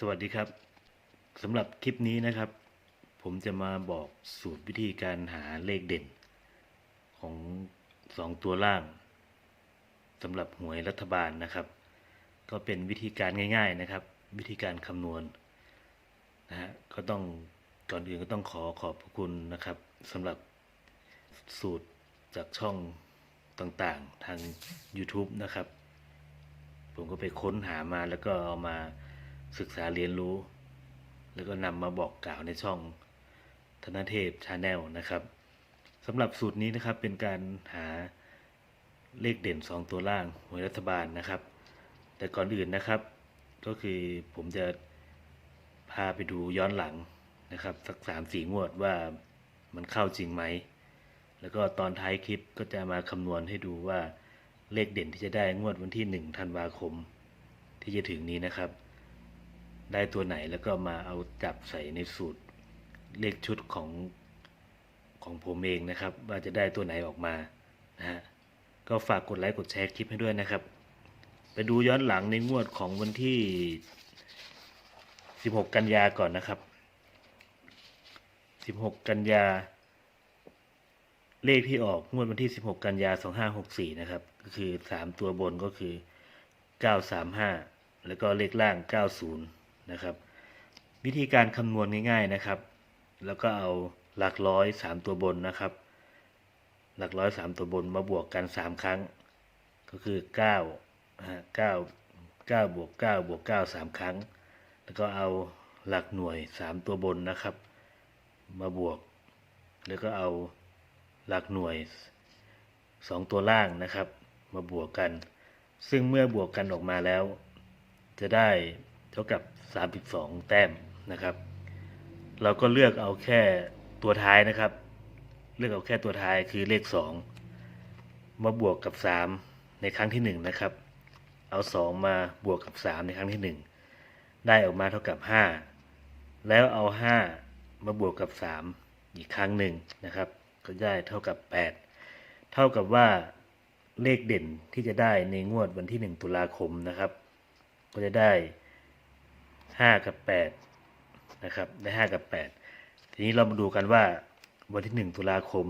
สวัสดีครับสำหรับคลิปนี้นะครับ ผมจะมาบอกสูตรวิธีการหาเลขเด่น ของสองตัวล่างสำหรับหวยรัฐบาลนะครับ ก็เป็นวิธีการง่าย ๆนะครับ วิธีการคำนวณนะฮะก็ต้องก่อนอื่นก็ต้องขอขอบพระคุณนะครับสำหรับสูตรจากช่องต่างๆ ทาง YouTube นะครับ ผมก็ไปค้นหามาแล้วก็เอามา ศึกษาเรียนรู้ แล้วก็นำมาบอกกล่าวในช่องธนเทพชาแนลนะครับสำหรับสูตรนี้นะครับเป็นการหาเลขเด่น 2 ตัวล่างหวยรัฐบาลนะครับ แต่ก่อนอื่นนะครับ ก็คือผมจะพาไปดูย้อนหลังนะครับ สักสามสี่งวดว่ามันเข้าจริงไหม แล้วก็ตอนท้ายคลิปก็จะมาคำนวณให้ดูว่าเลขเด่นที่จะได้งวดวันที่1ธันวาคม ที่จะถึงนี้นะครับ ได้ตัวไหนแล้วก็มาเอาจับใส่ในสูตรเลขชุดของของผมเองนะครับ ว่าจะได้ตัวไหนออกมานะฮะก็ฝากกดไลค์กดแชร์คลิปให้ด้วยนะครับ ไปดูย้อนหลังในงวดของวันที่ 16 กันยาก่อนนะครับ 16 กันยา เลขที่ออกงวดวันที่ 16 กันยา 2564 นะครับ ก็คือ 3 ตัวบนก็คือ 935 แล้วก็เลขล่าง 90 นะครับ วิธีการคำนวณง่ายๆนะครับ แล้วก็เอาหลักร้อย 3 ตัวบนนะครับ หลักร้อย 3 ตัวบนมาบวกกัน 3 ครั้ง ก็คือ9นะฮะ9 9บวก9บวก9 3 ครั้ง แล้วก็เอาหลักหน่วย 3 ตัวบนนะครับ มาบวก แล้วก็เอาหลักหน่วย 2 ตัวล่างนะครับ มาบวกกัน ซึ่งเมื่อบวกกันออกมาแล้ว จะได้ เท่ากับ 32 แต้มนะครับ เราก็เลือกเอาแค่ตัวท้ายนะครับ เลือกเอาแค่ตัวท้ายคือเลข 2 มาบวกกับ 3 ในครั้งที่ 1 นะครับ เอา 2 มาบวกกับ 3 ในครั้งที่ 1 ได้ออกมาเท่ากับ 5 แล้วเอา 5 มาบวกกับ 3 อีกครั้งหนึ่งนะครับ ก็ได้เท่ากับ 8 เท่ากับว่าเลขเด่นที่จะได้ในงวดวันที่ 1 ตุลาคมนะครับ ก็จะได้ 5 กับ 8 นะครับ ได้ 5 กับ 8 ทีนี้เรามาดูกันว่าวันที่ 1 ตุลาคม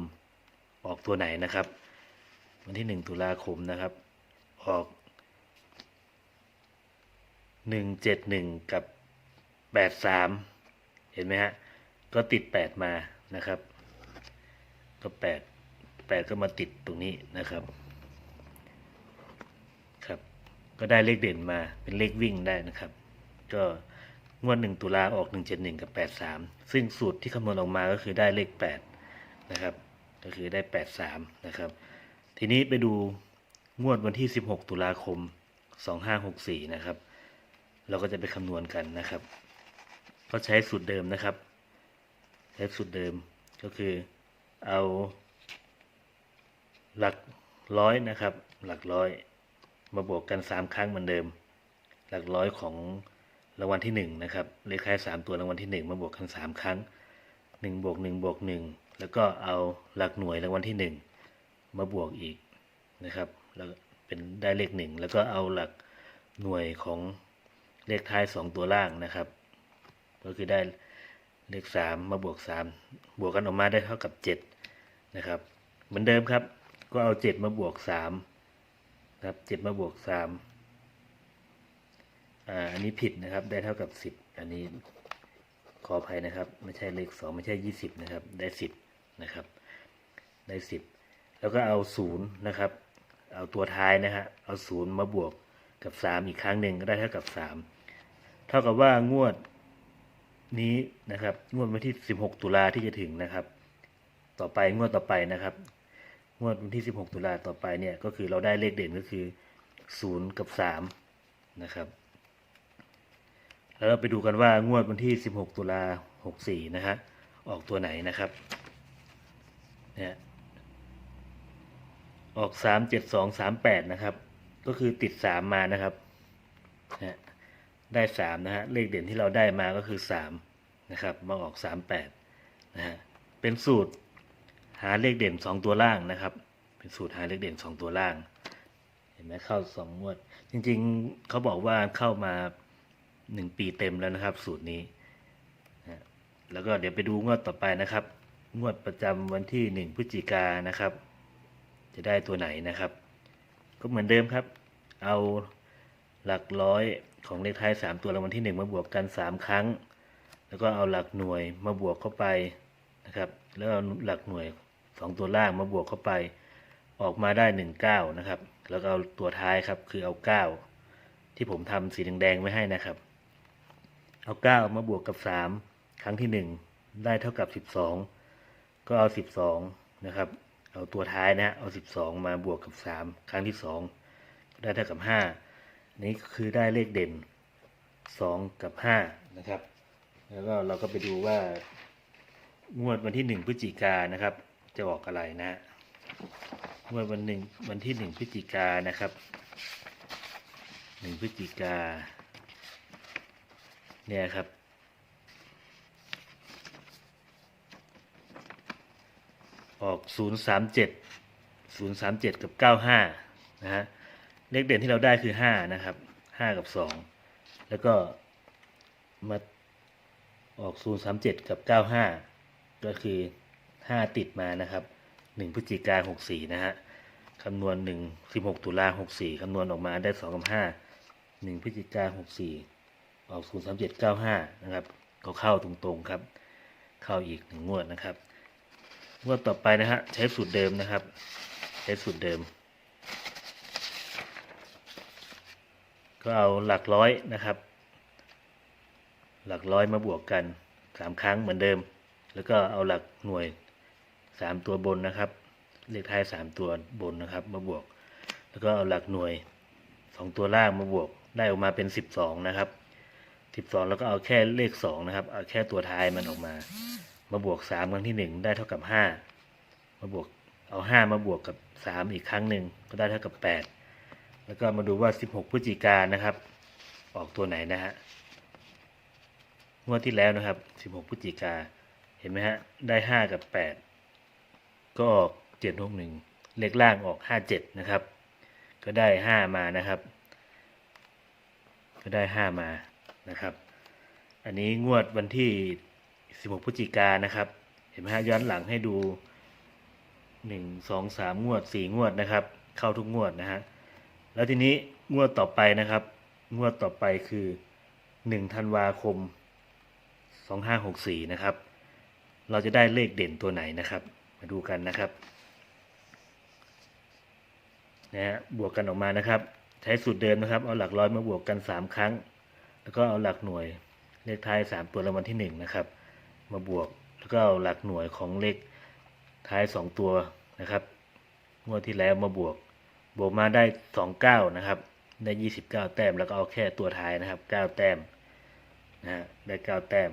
ออกตัวไหนนะครับ วันที่ 1 ตุลาคมนะครับ ออก 171 กับ 83 เห็นไหมฮะ ก็ติด 8 มานะครับ ก็ 8 8 ก็มาติดตรงนี้นะครับครับ ก็ได้เลขเด่นมาเป็นเลขวิ่งได้นะครับ ก็ งวด 1 ตุลาออก 171 กับ 83 ซึ่งสูตรที่คำนวณออกมาก็คือได้เลข 8 นะครับ ก็คือได้ 83 นะครับ ทีนี้ไปดูงวดวันที่ 16 ตุลาคม 2564 นะครับ เราก็จะไปคำนวณกันนะครับ ก็ใช้สูตรเดิมนะครับ ใช้สูตรเดิมก็คือเอาหลักร้อยนะครับ หลักร้อย มาบวกกัน 3 ครั้งเหมือนเดิม หลักร้อยของ รางวัลที่1นะครับเลขท้าย3ตัวรางวัลที่ 1 มาบวกกัน 3 ครั้ง1บวก1บวก1แล้วก็เอาหลักหน่วยรางวัลที่ 1 มาบวกอีกนะครับแล้วเป็นได้เลข 1 แล้วก็เอาหลักหน่วยของเลขท้าย 2 ตัวล่างนะครับ ก็คือได้เลข 3 มาบวก 3 บวกกันออกมาได้เท่ากับ 7 นะครับ เหมือนเดิมครับ ก็เอา 7 มาบวก3ครับ7มาบวก 3 อ่าอันนี้ผิดนะครับ ได้เท่ากับ10อันนี้ขออภัยนะครับ ไม่ใช่เลข2ไม่ใช่20นะครับ ได้10นะครับ ได้10แล้วก็เอา0นะครับ เอาตัวท้ายนะฮะเอา0มาบวกกับ3อีกครั้งหนึ่งก็ได้เท่ากับ3เท่ากับว่างวดนี้นะครับ งวดวันที่16ตุลาที่จะถึงนะครับ ต่อไปงวดต่อไปนะครับ งวดวันที่16ตุลาต่อไปเนี่ยก็คือเราได้เลขเด่นก็คือ0กับ3นะครับ แล้วเราไปดูกันว่างวดวันที่ 16 ตุลา64 นะฮะ ออกตัวไหนนะครับเนี่ยออก 3 7 2 3 8 นะครับ ก็คือติด 3 มานะครับนะได้ 3 นะฮะ เลขเด่นที่เราได้มาก็คือ 3 นะครับ มาออก 3 8 นะฮะ เป็นสูตรหาเลขเด่น 2 ตัวล่างนะครับ เป็นสูตรหาเลขเด่น 2 ตัวล่าง เห็นไหมเข้า 2 งวด จริงๆ เขาบอกว่าเข้ามา หนึ่งปีเต็มแล้วนะครับ สูตรนี้ แล้วก็เดี๋ยวไปดูงวดต่อไปนะครับ งวดประจำวันที่หนึ่งพฤศจิกายนะครับ จะได้ตัวไหนนะครับ ก็เหมือนเดิมครับ เอาหลักร้อยของเลขท้ายสามตัวรางวัลที่หนึ่งมาบวกกันสามครั้ง แล้วก็เอาหลักหน่วยมาบวกเข้าไปนะครับ แล้วเอาหลักหน่วยสองตัวล่างมาบวกเข้าไป ออกมาได้หนึ่งเก้านะครับ แล้วก็เอาตัวท้ายครับ คือเอาเก้าที่ผมทำสีแดงๆไว้ให้นะครับ เอาเก้ามาบวกกับสามครั้งที่หนึ่งได้เท่ากับสิบสองก็เอาสิบสองนะครับ เอาตัวท้ายนะเอาสิบสองมาบวกกับสามครั้งที่สองได้เท่ากับห้านี่คือได้เลขเด่นสองกับห้านะครับ แล้วก็เราก็ไปดูว่างวดวันที่หนึ่งพฤศจิกานะครับ จะออกอะไรนะงวดวันหนึ่งวันที่หนึ่งพฤศจิกานนะครับหนึ่งพฤศจิกา เนี่ยครับ ออก 037 037 กับ 95 นะฮะ เลขเด่นที่เราได้คือ 5 นะครับ 5 กับ 2 แล้วก็มาออก 037 กับ 95 ก็คือ 5 ติดมานะครับ 1 พฤศจิกา64 นะฮะคำนวณ 1 16 ตุลา64 คำนวณออกมาได้ 2 กับ 5 1 พฤศจิกา64 ออก 03795 นะครับก็เข้าตรงๆครับ เข้าอีกหนึ่งงวดนะครับ งวดต่อไปนะฮะใช้สูตรเดิมนะครับ ใช้สูตรเดิม ก็เอาหลักร้อยนะครับ หลักร้อยมาบวกกันสามครั้งเหมือนเดิม แล้วก็เอาหลักหน่วยสามตัวบนนะครับ เลขท้ายสามตัวบนนะครับ มาบวก แล้วก็เอาหลักหน่วยสองตัวล่างมาบวกได้ออกมาเป็นสิบสองนะครับ สิบสองแล้วก็เอาแค่เลขสองนะครับ เอาแค่ตัวท้ายมันออกมา มาบวกสามครั้งที่หนึ่งได้เท่ากับห้ามาบวกเอาห้ามาบวกกับสามอีกครั้งหนึ่งก็ได้เท่ากับแปดแล้วก็มาดูว่าสิบหกพฤศจิกายนนะครับ ออกตัวไหนนะฮะงวดที่แล้วนะครับสิบหกพฤศจิกาเห็นไหมฮะ ได้ห้ากับแปดก็ออกเจ็ดหกหนึ่งเลขล่างออกห้าเจ็ดนะครับ ก็ได้ห้ามานะครับ ก็ได้ห้ามา นะครับ อันนี้งวดวันที่ 16 พฤศจิกานนะครับ เห็นไหมฮะย้อนหลังให้ดู 1 2 3 งวด 4 งวดนะครับ เข้าทุกงวดนะฮะ แล้วทีนี้งวดต่อไปนะครับ งวดต่อไปคือ 1 ธันวาคม 2564 นะครับ เราจะได้เลขเด่นตัวไหนนะครับ มาดูกันนะครับนะฮะบวกกันออกมานะครับ ใช้สูตรเดิมนะครับ เอาหลักร้อยมาบวกกัน 3 ครั้ง แล้วก็เอาหลักหน่วยเลขท้ายสามตัวรางวัลที่หนึ่งนะครับ มาบวก แล้วก็เอาหลักหน่วยของเลขท้ายสองตัวนะครับ งวดที่แล้วมาบวก บวกมาได้สองเก้านะครับ ได้ยี่สิบเก้าแต้ม แล้วก็เอาแค่ตัวท้ายนะครับเก้าแต้ม นะฮะ ได้เก้าแต้ม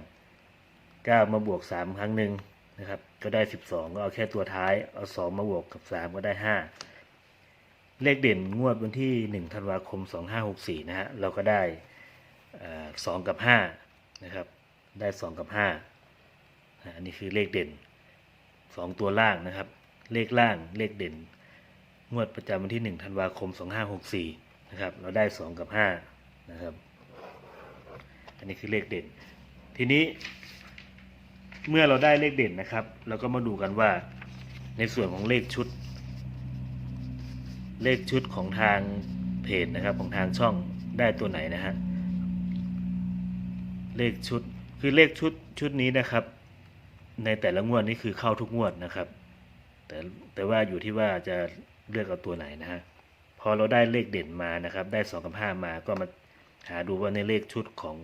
เก้ามาบวกสามครั้งหนึ่งนะครับ ก็ได้สิบสองก็เอาแค่ตัวท้าย เอาสองมาบวกกับสามก็ได้ห้าเลขเด่นงวดวันที่หนึ่งธันวาคมสองห้าหกสี่นะฮะ เราก็ได้ สองกับห้านะครับ ได้สองกับห้าอันนี้คือเลขเด่นสองตัวล่างนะครับ เลขล่างเลขเด่น งวดประจำวันที่หนึ่งธันวาคมสองห้าหกสี่นะครับ เราได้สองกับห้านะครับ อันนี้คือเลขเด่น ทีนี้เมื่อเราได้เลขเด่นนะครับ เราก็มาดูกันว่าในส่วนของเลขชุด เลขชุดของทางเพจนะครับของทางช่องได้ตัวไหนนะฮะ เลขชุดคือเลขชุดชุดนี้นะครับ ในแต่ละงวดนี่คือเข้าทุกงวดนะครับ แต่แต่ว่าอยู่ที่ว่าจะเลือกเอาตัวไหนนะฮะพอเราได้เลขเด่นมานะครับ ได้สองกับห้ามาก็มาหาดูว่าในเลขชุดของ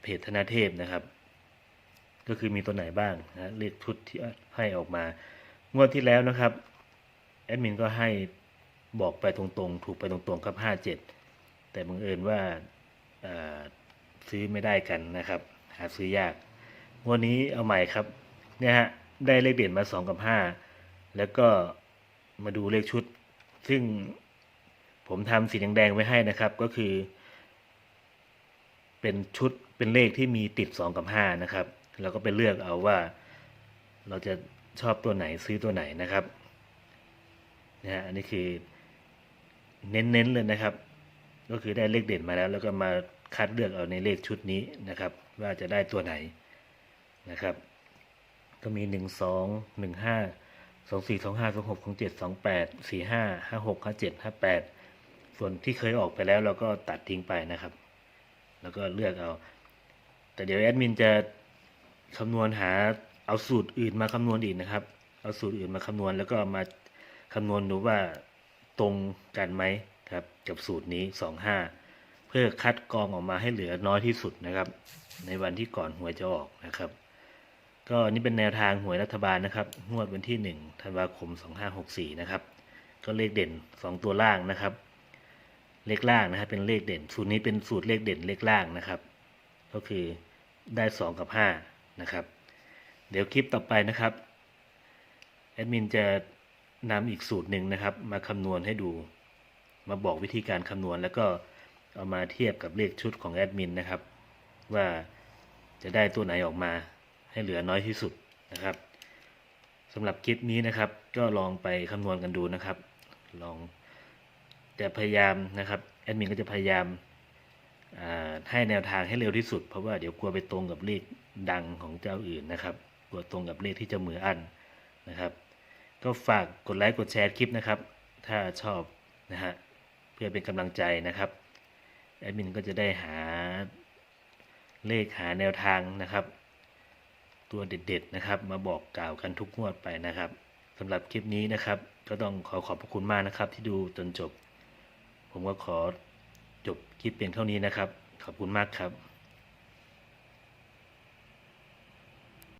เพจธนาเทพนะครับ ก็คือมีตัวไหนบ้างนะเลขชุดที่ให้ออกมางวดที่แล้วนะครับแอดมินก็ให้บอกไปตรงๆ ถูกไปตรงๆครับห้าเจ็ดแต่บังเอิญว่าอ่า ซื้อไม่ได้กันนะครับ หาซื้อยากวันนี้เอาใหม่ครับเนี่ยฮะได้เลขเด่นมาสองกับห้าแล้วก็มาดูเลขชุด ซึ่งผมทำสีแดงๆไว้ให้นะครับก็คือ เป็นชุดเป็นเลขที่มีติดสองกับห้านะครับเราก็ไปเลือกเอาว่า เราจะชอบตัวไหนซื้อตัวไหนนะครับนะฮะอันนี้คือเน้นๆเลยนะครับ ก็คือได้เลขเด่นมาแล้ว แล้วก็มาคัดเลือกเอาในเลขชุดนี้นะครับ ว่าจะได้ตัวไหนนะครับ ก็มีหนึ่งสองหนึ่งห้าสองสี่สองห้าสองหกสองเจ็ดสองแปดสี่ห้าห้าหกห้าเจ็ดห้าแปดส่วนที่เคยออกไปแล้วเราก็ตัดทิ้งไปนะครับ แล้วก็เลือกเอา แต่เดี๋ยวแอดมินจะคำนวณหาเอาสูตรอื่นมาคำนวณอีกนะครับ เอาสูตรอื่นมาคำนวณแล้วก็มาคำนวณดูว่าตรงกันไหม ครับกับสูตรนี้สองห้าเพื่อคัดกรองออกมาให้เหลือน้อยที่สุดนะครับ ในวันที่ก่อนหวยจะออกนะครับ ก็นี่เป็นแนวทางหวยรัฐบาลนะครับงวดวันที่หนึ่งธันวาคมสองห้าหกสี่นะครับ ก็เลขเด่นสองตัวล่างนะครับ เลขล่างนะครับเป็นเลขเด่น สูตรนี้เป็นสูตรเลขเด่นเลขล่างนะครับ ก็คือได้สองกับห้านะครับ เดี๋ยวคลิปต่อไปนะครับแอดมินจะนำอีกสูตรหนึ่งนะครับ มาคำนวณให้ดู มาบอกวิธีการคำนวณ แล้วก็เอามาเทียบกับเลขชุดของแอดมินนะครับ ว่าจะได้ตัวไหนออกมาให้เหลือน้อยที่สุดนะครับสำหรับคลิปนี้นะครับ ก็ลองไปคำนวณกันดูนะครับ ลองจะพยายามนะครับแอดมินก็จะพยายามให้แนวทางให้เร็วที่สุด เพราะว่าเดี๋ยวกลัวไปตรงกับเลขดังของเจ้าอื่นนะครับกลัวตรงกับเลขที่จะมืออันนะครับ ก็ฝากกดไลค์กดแชร์คลิปนะครับ ถ้าชอบนะฮะ เพื่อเป็นกำลังใจนะครับแอดมินก็จะได้หาเลขหาแนวทางนะครับ ตัวเด็ดๆนะครับ มาบอกกล่าวกันทุกงวดไปนะครับสำหรับคลิปนี้นะครับ ก็ต้องขอขอบพระคุณมากนะครับ ที่ดูจนจบ ผมก็ขอจบคลิปเพียงเท่านี้นะครับ ขอบคุณมากครับ